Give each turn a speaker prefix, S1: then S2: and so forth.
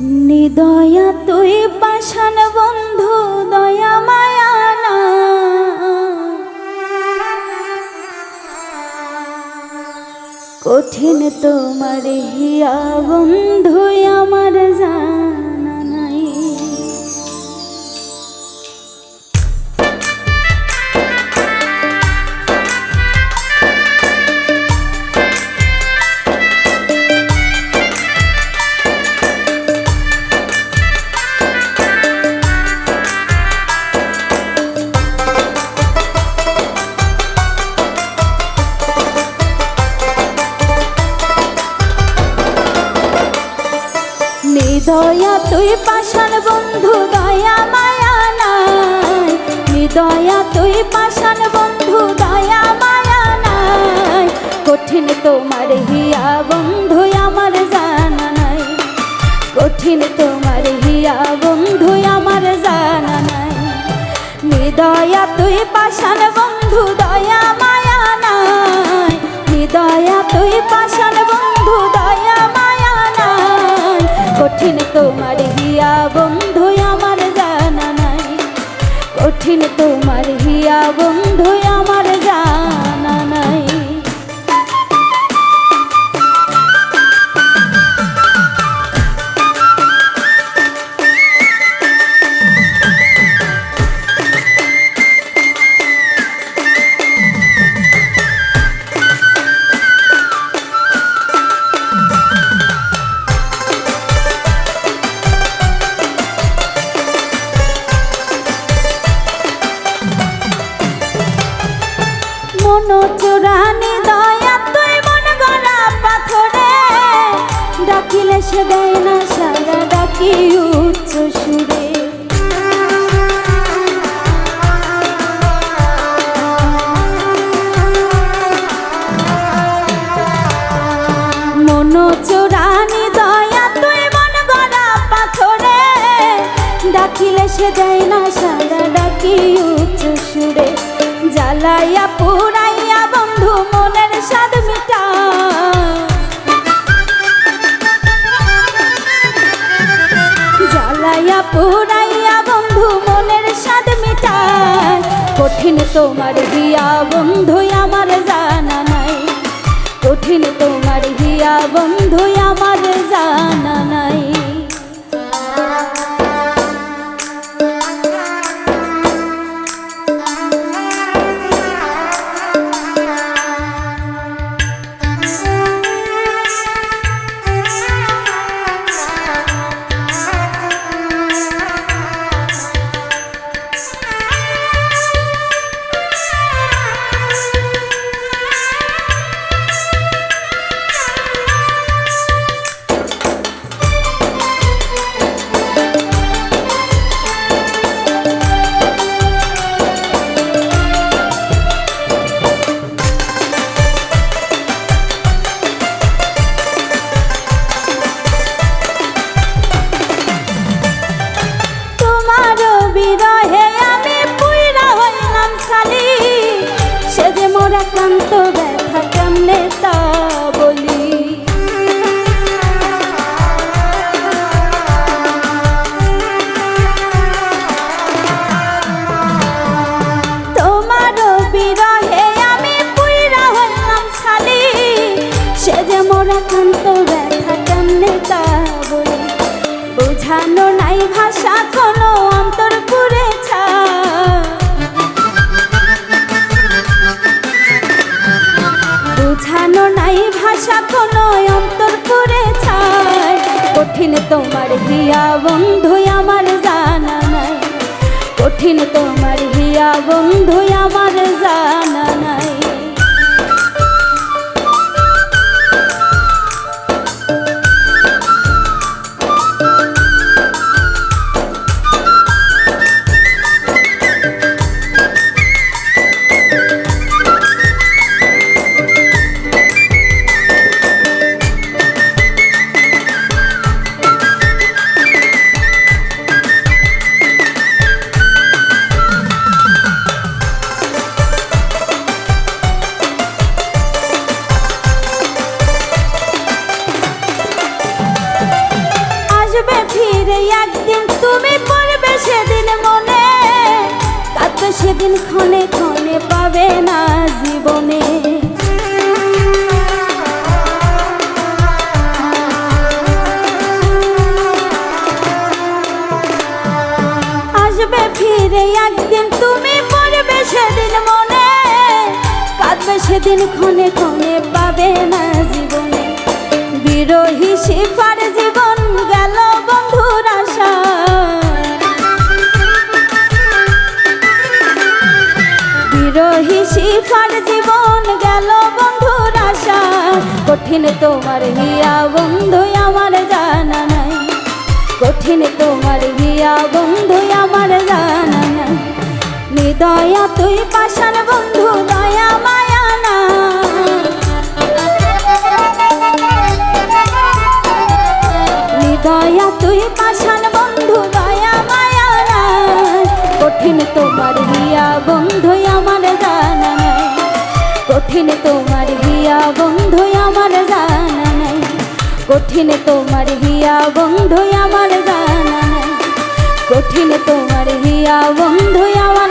S1: নিদয়া তুই পাশান বন্ধু দয়া মায়া না। কঠিন তোমার হিয়া বন্ধু আমার জানা। বন্ধু, দয়া মায়া নাই। নিদয়া তুই পাশান বন্ধু, দয়া মায়া নাই। কঠিন তোমার হিয়া বন্ধু আমার জানা নাই। কঠিন তোমার হিয়া বন্ধু আমার জানা নাই। নিদয়া তুই পাশান বন্ধু, দয়া মায়া নাই। নিদয়া তুই পাশান বন্ধু, দয়া মায়া নাই। কঠিন তোমার বন্ধু আমার জানা নাই। কঠিন তোমার হিয়া বন্ধু আমার মন চোরানি দয়া তুই মন গলা পাথরে। ডাকিলে সে দেয় না সারা ডাকি পুরাইয়া বন্ধু, মনের স্বাদ মিটায়। কঠিন তোমার হিয়া বন্ধু আমার জানা নাই। কঠিন তোমার হিয়া বন্ধু আমার জানা নাই। যে ব্যথা কেমনে তা বোঝানো নাই ভাষা, কোনো অন্তর পুরে ছা বোঝানো নাই ভাষা, কোনো অন্তর পুরে ছায় কঠিন তোমার হিয়া বন্ধু, আমার জানা নাই। কঠিন তোমার হিয়া বন্ধু, আমার জানা সেদিন ক্ষণে ক্ষণে পাবে না জীবনে। আসবে ফিরে একদিন, তুমি পড়বে সেদিন মনে। কাঁদবে সেদিন ক্ষণে ক্ষণে পাবে না জীবনে। বিরোহী শিফার শিফার জীবন গেল বন্ধুর আশা। কঠিন তোমার হিয়া বন্ধু, আমার জানা নাই। কঠিন তোমার হিয়া বন্ধু, আমার জানা নাই। নিদয়া তুই পাশান বন্ধু, দয়া মায়া না। নিদয়া তুই পাশান বন্ধু, দয়া মায়া নাই কঠিন তোমার হিয়া কঠিন তোমার হিয়া বন্ধু আমার জানা নাই। কঠিন তোমার হিয়া বন্ধু আমার জানা নাই। কঠিন তোমার হিয়া বন্ধু আমার